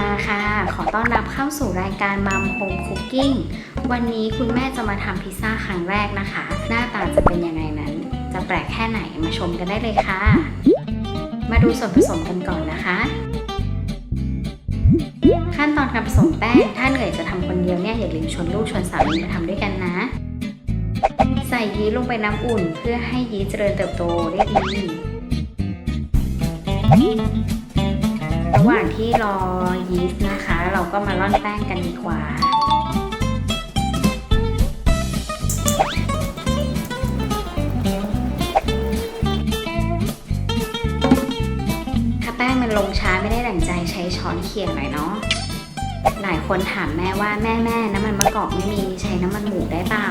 มาค่ะ ขอต้อนรับเข้าสู่รายการมัมโฮมคุกกิ้งวันนี้คุณแม่จะมาทำพิซซ่าครั้งแรกนะคะ หน้าตาจะเป็นยังไงนั้น จะแปลกแค่ไหนมาชมกันได้เลยค่ะ มาดูส่วนผสมกันก่อนนะคะ ขั้นตอนการผสมแป้ง ถ้าเหนื่อยจะทำคนเดียวเนี่ยอย่าลืมชวนลูกชวนสามีมาทำด้วยกันนะ ใส่ยีสต์ลงไปน้ำอุ่น เพื่อให้ยีสต์เจริญเติบโตได้ดีระหว่างที่รอ ก็มาร่อนแป้งกันดีกว่า ถ้าแป้งมันลงช้าไม่ได้ดั่งใจใช้ช้อนเคี่ยหน่อยเนาะ หลายคนถามแม่ว่าแม่แม่น้ำมันมะกอกไม่มีใช้น้ำมันหมูได้เปล่า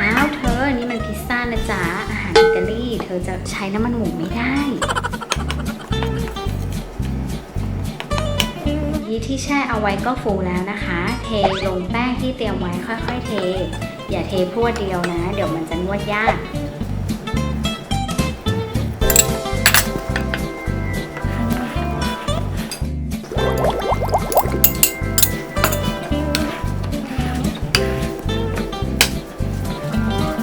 อ้าวเธอ นี่มันพิซซ่านะจ๊ะอาหารอิตาลี เธอจะใช้น้ำมันหมูไม่ได้ ยีสต์ที่แช่เอาไว้ก็ฟูแล้วนะคะ เทลงแป้งที่เตรียมไว้ค่อย ๆ เท อย่าเทพรวดเดียวนะ เดี๋ยวมันจะนวดยาก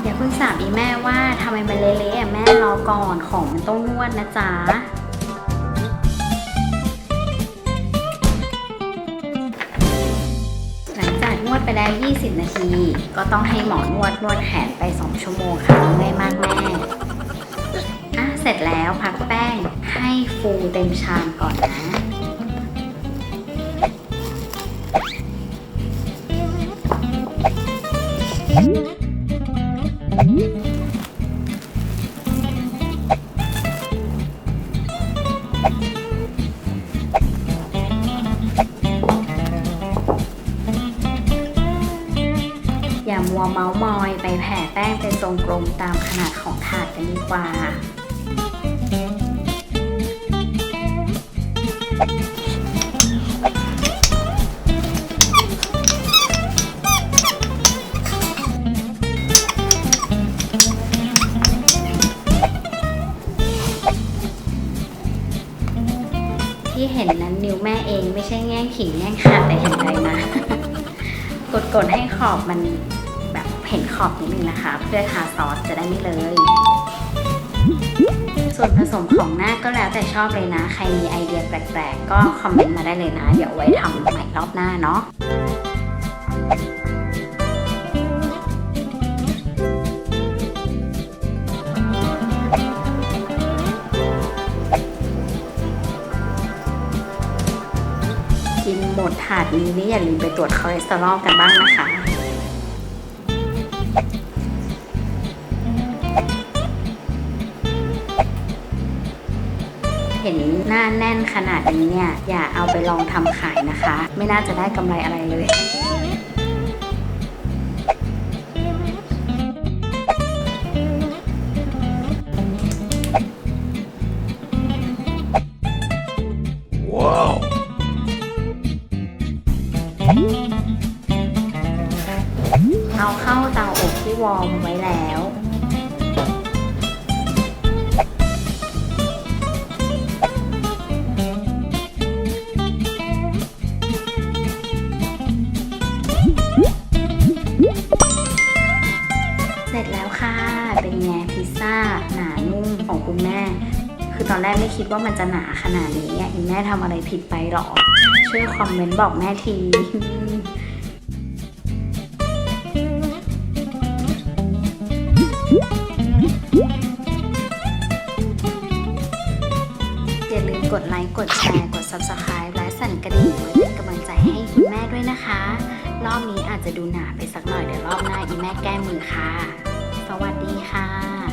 อย่าเพิ่งสาบอีแม่ว่าทำไมมันเละๆแม่รอก่อนของมันต้องนวดนะจ๊ะ วดไปแล้ว 20 นาที ก็ต้องให้หมอนวดนวดแขนไป 2 ชั่วโมงค่ะง่ายมากแม่อะเสร็จแล้วพักแป้งให้ฟูเต็มชามก่อนนะอย่ มัวเมาส์มอยไปแผ่แป้งเป็นทรงกลมตามขนาดของถาดกันดีกว่าที่เห็นนั้นนิ้วแม่เองไม่ใช่แง่งขิงแง่งขาดแต่เห็นใดนะกดๆให้ขอบมัน ห็นขอบนิดนึงนะคะ เพื่อทาซอสจะได้ไม่เลย ส่วนผสมของหน้าก็แล้วแต่ชอบเลยนะ ใครมีไอเดียแปลกๆ ก็คอมเมนต์มาได้เลยนะ เดี๋ยวไว้ทำใหม่รอบหน้าเนาะกินหมดถาดนี้นี่อย่าลืมไปตรวจคอเลสเตอรอลกันบ้างนะคะ เห็นหน้าแน่นขนาดนี้เนี่ย อย่าเอาไปลองทำขายนะคะ ไม่น่าจะได้กำไรอะไรเลย Wow. เอาเข้าเตาอบที่วอร์มไว้แล้ว ซ่าหนานุ่มของคุณแม่ คือตอนแรกไม่คิดว่ามันจะหนาขนาดนี้อีแม่ทำอะไรผิดไปหรอ ช่วยคอมเมนต์บอกแม่ทีอย่าลืมกดไลค์ กดแชร์ กด Subscribe และสั่นกระดิ่งไว้เป็นกำลังใจให้คุณแม่ด้วยนะคะ รอบนี้อาจจะดูหนาไปสักหน่อยเดี๋ยวรอบหน้าอีแม่แก้มือค่ะ สวัสดีค่ะ